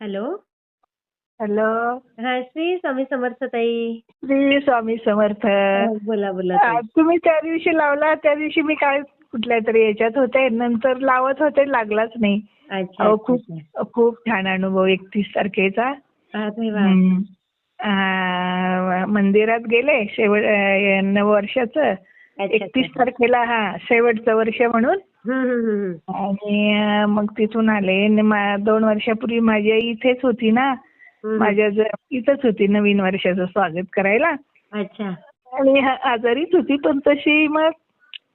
Hello hello हा श्री स्वामी समर्थ ताई श्री स्वामी समर्थ बोला बोला ताई. तुम्ही त्या दिवशी लावला त्या दिवशी मी काय कुठल्या तरी याच्यात होते नंतर लावत होते लागलाच नाही अच्छा अहो, अच्छा, खूप अच्छा. खूप छान अनुभव एकतीस तारखेचा अरे वा हम्म. आ, मंदिरात गेले शेवट अ, नववर्षाचं अच्छा, एकतीस अच्छा. तारखेला हा शेवटचं वर्ष म्हणून. आणि मग तिथून आले. दोन वर्षापूर्वी माझी आई इथेच होती ना. माझ्या इथंच होती नवीन वर्षाचं स्वागत करायला. अच्छा. आणि आजारीच होती पण तशी मग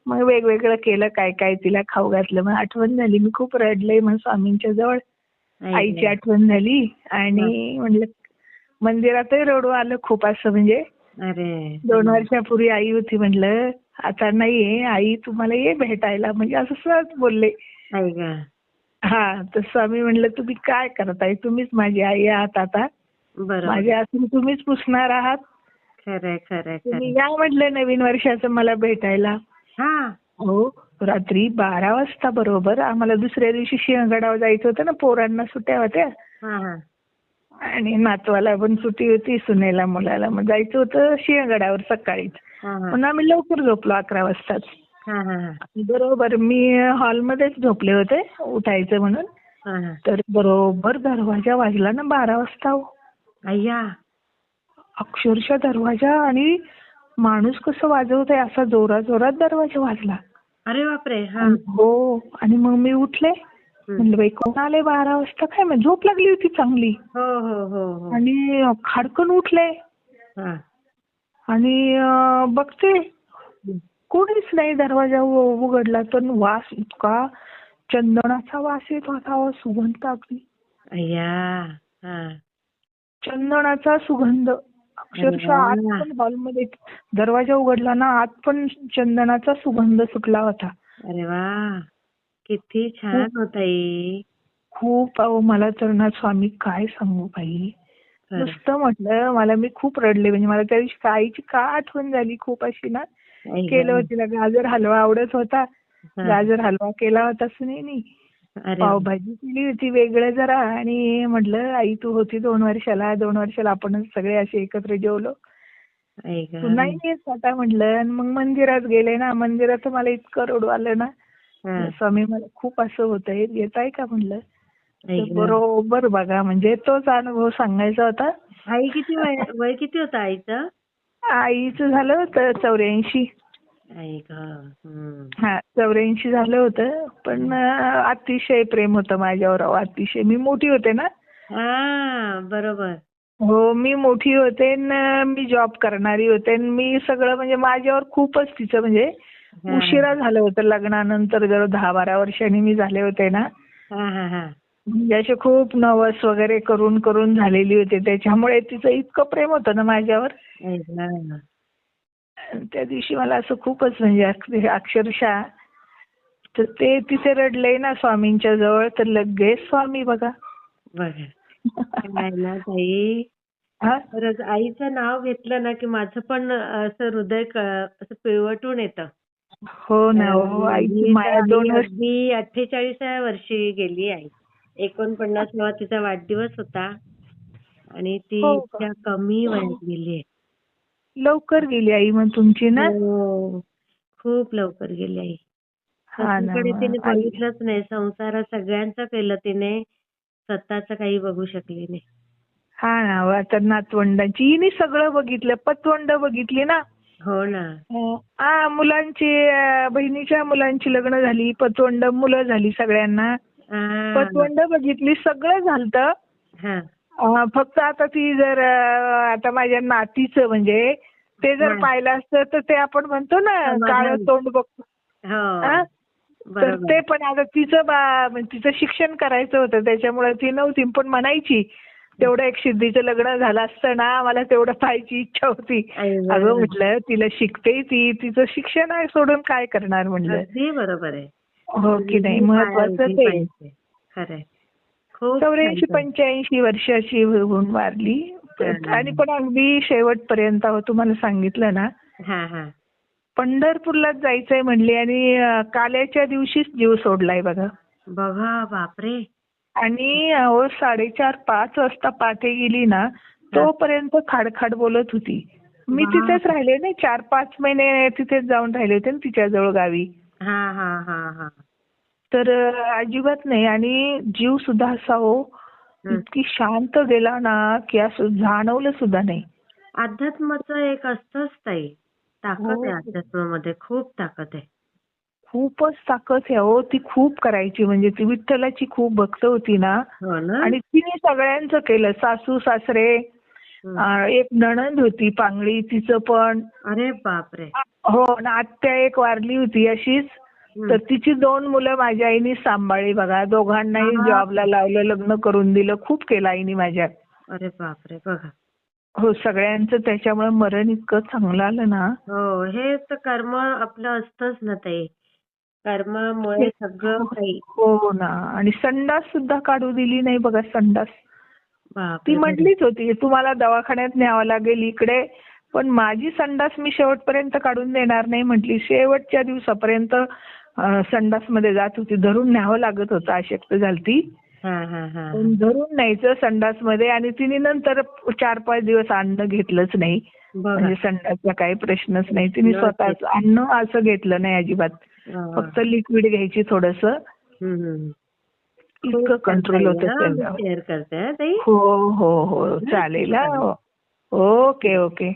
मग वेगवेगळं केलं काय काय तिला खाऊ घातलं. मग आठवण झाली. मी खूप रडले मग स्वामींच्या जवळ. आई आईची. आठवण झाली. आणि म्हणलं मंदिरातही रडू आलं खूप असं म्हणजे. अरे. दोन वर्षापूर्वी आई होती म्हणलं आता नाहीये आई तुम्हाला ये भेटायला. म्हणजे असं सहज बोलले. हा तर स्वामी म्हणलं तुम्ही काय करताय तुम्हीच माझी आई आहात आता. माझ्या असून तुम्हीच पुसणार आहात. खरंय खरंय तुम्ही या म्हटलं नवीन वर्षाचं मला भेटायला. हा. रात्री बारा वाजता बरोबर. आम्हाला दुसऱ्या दिवशी सिंहगडावर जायचं होतं ना पोरांना सुट्ट्या होत्या. आणि नातवाला पण सुट्टी होती सुनेला मुलाला. मग जायचं होतं सिंहगडावर सकाळीच म्हणून आम्ही लवकर झोपलो अकरा वाजताच. बरोबर मी हॉलमध्येच झोपले होते उठायचं म्हणून. तर बरोबर दरवाजा वाजला ना बारा वाजता हो. अय्या. अक्षरशः दरवाजा आणि माणूस कसं वाजवत आहे असा जोरात जोरात दरवाजा वाजला. अरे बापरे हा आणि मग मी उठले. म्हणलं बाई कोण आले बारा वाजता? काय मग झोप लागली होती चांगली. हो हो हो हो. आणि खाडकन उठले. हा. आणि अं, बघते. कोणीच नाही दरवाजा उ- उघडला पण वास इतका चंदनाचा वास येत होता अहो, सुगंध अगदी. अय्या हा. चंदनाचा सुगंध. अक्षरशः अरे आत वा. पण हॉलमध्ये दरवाजा उघडला ना आत पण चंदनाचा सुगंध सुटला होता. अरे वा. किती छान होत खूप अहो मला तर ना स्वामी काय सांगू बाई. नुसतं म्हटलं मला मी खूप रडले म्हणजे मला त्या दिवशी आईची का आठवण झाली खूप अशी ना आई केलं गं. होती तिला गाजर हलवा आवडत होता हा. गाजर हलवा केला होता सुनेनी अरे पावभाजी केली होती वेगळं जरा आणि म्हटलं आई तू होती दोन वर्षाला दोन वर्षाला आपण सगळे असे एकत्र जेवलो आई तू. नाही येत आता म्हटलं आणि मग मंदिरात गेले ना मंदिरात मला इतकं रडू आलं ना. स्वामी मला खूप असं येत आहे का म्हणलं. बरोबर बघा. म्हणजे तोच अनुभव सांगायचा होता. आई किती वय किती होतं आईचं? आईचं झालं होतं चौऱ्याऐंशी. आई ग. हम्म. हा चौऱ्याऐंशी झालं होतं. पण अतिशय प्रेम होतं माझ्यावर अतिशय. मी मोठी होते ना? हा बरोबर. हो मी मोठी होते न मी जॉब करणारी होते. मी सगळं म्हणजे माझ्यावर खूपच तिचं म्हणजे. उशिरा झालं होतं लग्नानंतर जर दहा बारा वर्षांनी मी झाले होते ना. हा हा हा म्हणजे असे खूप नवस वगैरे करून करून झालेली होते. त्याच्यामुळे तिचं इतकं प्रेम होतं ना माझ्यावर. त्या दिवशी मला असं खूपच म्हणजे अक्षरशः तर ते तिथे रडले ना स्वामींच्या जवळ. तर लगेच स्वामी बघा. ताई. खरंच आईचं नाव घेतलं ना की माझं पण असं हृदय असं पिळवटून येतं. हो ना हो. आईची मी माया दोन वर्ष अगदी अठ्ठेचाळीसाव्या वर्षी गेली आई एकोणपन्नासावा तिचा वाढदिवस होता आणि ती हो का? इतक्या कमी वयात गेली आहे. लवकर गेली आई मग तुमची ना? हो. खूप लवकर गेली आई. हा ना तिने मग. आई- बघितलंच नाही. संसार सगळ्यांचं केलं तिने स्वतःच काही बघू शकली नाही. हा ना आता नातवंडांची. हिने सगळं बघितलं पतवंड बघितली ना? हो ना हा मुलांची बहिणीच्या मुलांची लग्न झाली पतवंड मुलं झाली सगळ्यांना. पतवंड बघितली सगळं झालतं हा. फक्त आता ती जर आता माझ्या नातीचं म्हणजे ते जर. पाहिलं असतं तर ते आपण म्हणतो ना. काळं तोंड बघतो हो? तर ते पण आता तिचं तिचं शिक्षण करायचं होतं त्याच्यामुळे ती नव्हती पण म्हणायची तेवढं एक सिद्धीचं लग्न झालं असतं ना मला तेवढं पाहायची इच्छा होती. अगं म्हटलं तिला शिकते ती तिचं शिक्षण आहे सोडून काय करणार म्हटलं. अगदी बरोबर आहे. हो की नाही? महत्वाचं ते. चौऱ्याऐंशी. पंच्याऐंशी वर्षाची होऊन वारली. आणि पण अगदी शेवटपर्यंत तुम्हाला सांगितलं ना. हा हा. पंढरपूरलाच जायचंय म्हणली आणि काल्याच्या दिवशीच जीव सोडलाय बघा. बघा बापरे. आणि अहो साडेचार पाच वाजता पाठे गेली ना तोपर्यंत खाडखाड बोलत होती. मी. तिथेच राहिले ना चार पाच महिने तिथेच जाऊन राहिले होते ना तिच्याजवळ गावी. हा हा हा हा. तर अजिबात नाही. आणि जीव सुद्धा असा हो हं. इतकी शांत गेला ना की असं जाणवलं सुद्धा नाही. अध्यात्माचं एक असतंच ताई ताकद हो. आहे अध्यात्मामध्ये. खूप ताकद आहे. खूपच ताकद आहे हो ती खूप करायची. म्हणजे ती विठ्ठलाची खूप भक्त होती ना. हो आणि तिने सगळ्यांचं केलं. सासू सासरे एक नणंद होती पांगळी तिचं पण. अरे बापरे. हो ना आत्या एक वारली होती अशीच. तर तिची दोन मुलं माझ्या आईने सांभाळली बघा. दोघांनाही. जॉबला लावलं लग्न करून दिलं. खूप केलं आईने माझ्या. अरे बापरे बघा. हो सगळ्यांचं त्याच्यामुळे मरण इतकं चांगलं आलं ना. हो हे तर कर्म आपलं असतंच ना ताई. कर्मामुळे सगळं काही. हो ना. आणि संडास सुद्धा काढू दिली नाही बघा संडास. ती म्हटलीच होती तुम्हाला दवाखान्यात न्यावं लागेल इकडे पण माझी संडास मी शेवटपर्यंत काढून देणार नाही म्हटली. शेवटच्या दिवसापर्यंत अं, संडासमध्ये जात होती धरून न्यावं लागत होतं अशक्त झालती. हा हा हा पण धरून न्यायचं संडासमध्ये आणि तिने नंतर चार पाच दिवस अन्न घेतलंच नाही. म्हणजे संडासचा काही प्रश्नच नाही. तिने स्वतःच अन्न असं घेतलं नाही अजिबात. हा. फक्त लिक्विड घ्यायची थोडस. इतकं कंट्रोल छान होतं हा. हा हो हो हो चालेल हा. हो. Okay okay